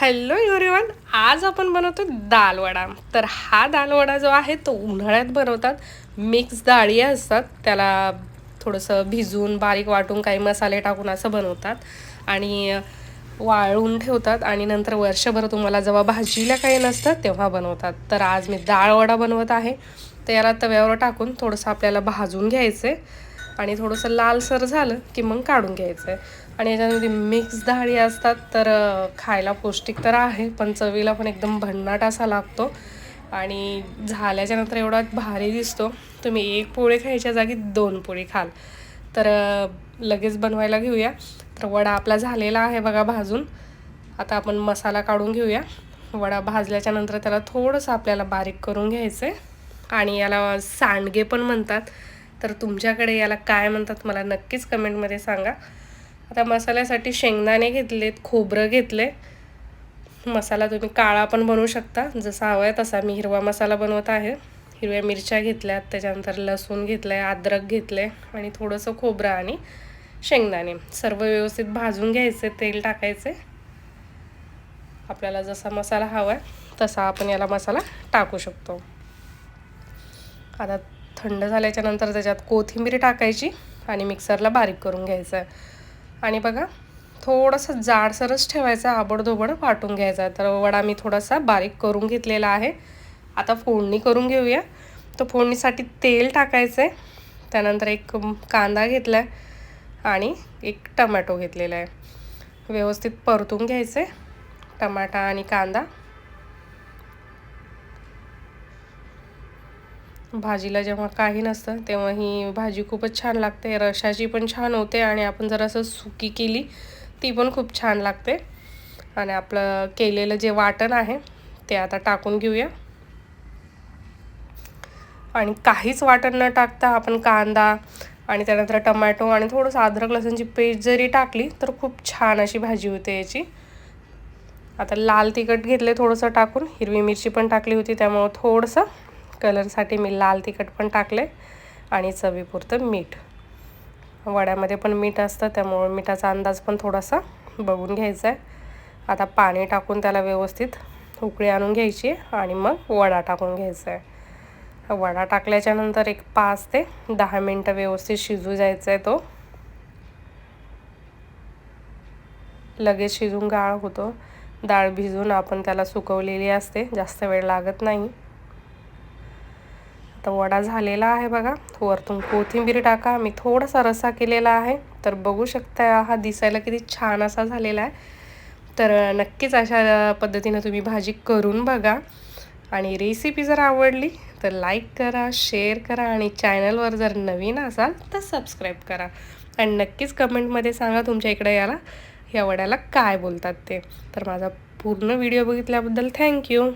Hello everyone आज आपण बनवतो दालवडा. तर हा दालवडा जो आहे तो उन्हाळ्यात बनवतात. मिक्स डाळी असतात त्याला थोडंसं भिजून बारीक वाटून काही मसाले टाकून असं बनवतात. आणि वाळून ठेवतात आणि नंतर वर्षभर तुम्हाला जेव्हा भाजीला काही नसतं तेव्हा बनवतात. तर आज मी दाळवडा बनवत आहे. तर याला तव्यावर टाकून थोडंसं आपल्याला भाजून घ्यायचं आहे आणि थोडंसं लालसर झालं की मग काढून घ्यायचं आहे आणि याच्यामध्ये मिक्स डाळी असतात तर खायला पौष्टिक तर आहे पण चवीला पण एकदम भन्नाट असा लागतो. आणि झाल्याच्यानंतर एवढा भारी दिसतो तुम्ही एक पोळी खायच्या जागी दोन पोळी खाल. तर लगेच बनवायला घेऊया. तर वडा आपला झालेला आहे बघा भाजून. आता आपण मसाला काढून घेऊया. वडा भाजल्याच्या नंतर त्याला थोडंसं आपल्याला बारीक करून घ्यायचं आहे आणि याला सांडगे पण म्हणतात. तर तुमच्याकडे याला काय म्हणतात मला नक्कीच कमेंटमध्ये सांगा. आता मसाल्यासाठी शेंगदाणे घेतलेत खोबरं घेतले मसाला तुम्ही काळा पण बनवू शकता जसा हवा आहे तसा. मी हिरवा मसाला बनवत आहे. हिरव्या मिरच्या घेतल्यात त्याच्यानंतर लसूण घेतलं आहे अद्रक घेतलं आहे आणि थोडंसं खोबरं आणि शेंगदाणे. सर्व व्यवस्थित भाजून घ्यायचे तेल टाकायचे. आपल्याला जसा मसाला हवा आहे तसा आपण याला मसाला टाकू शकतो. आता थंड झाल्याच्यानंतर त्याच्यात कोथिंबीर टाकायची आणि मिक्सरला बारीक करून घ्यायचं. आहे आणि बघा थोडंसं जाडसरच ठेवायचं आबडधोबड वाटून घ्यायचा. तर वडा मी थोडासा बारीक करून घेतलेला आहे. आता फोडणी करून घेऊया. तर फोडणीसाठी तेल टाकायचं आहे त्यानंतर एक कांदा घेतला आहे आणि एक टमॅटो घेतलेला आहे. व्यवस्थित परतून घ्यायचं आहे टमाटा आणि कांदा. भाजीला जेव्हा काही नसतं तेव्हा ही भाजी खूपच छान लागते. रशाची पण छान होते आणि आपण जर असं सुकी केली ती पण खूप छान लागते. आणि आपलं केलेलं जे वाटण आहे ते आता टाकून घेऊया. आणि काहीच वाटण न टाकता आपण कांदा आणि त्यानंतर टमॅटो आणि थोडंसं अद्रक लसूणची पेस्ट जरी टाकली तर खूप छान अशी भाजी होते याची. आता लाल तिखट घेतले थोडंसं टाकून हिरवी मिरची पण टाकली होती त्यामुळं थोडंसं कलरसाठी मी लाल तिखट पण टाकले आणि चवीपुरतं मीठ. वड्यामध्ये पण मीठ असतं त्यामुळे मिठाचा अंदाज पण थोडासा बघून घ्यायचा आहे आता पाणी टाकून त्याला व्यवस्थित उकळी आणून घ्यायची आणि मग वडा टाकून घ्यायचा आहे वडा टाकल्याच्या नंतर एक पाच ते दहा मिनटं व्यवस्थित शिजू जायचं आहे तो. लगेच शिजून गाळ होतो. डाळ भिजून आपण त्याला सुकवलेली असते जास्त वेळ लागत नाही. आता वडा झालेला आहे बघा. वरतून कोथिंबीर टाका. मी थोडासा रस्सा केलेला आहे. तर बघू शकता हा दिसायला किती छान असा झालेला आहे. तर नक्कीच अशा पद्धतीनं तुम्ही भाजी करून बघा. आणि रेसिपी जर आवडली तर लाईक करा शेअर करा आणि चॅनलवर जर नवीन असाल तर सबस्क्राईब करा. आणि नक्कीच कमेंटमध्ये सांगा तुमच्या इकडे याला या वड्याला काय बोलतात ते. तर माझा पूर्ण व्हिडिओ बघितल्याबद्दल थँक्यू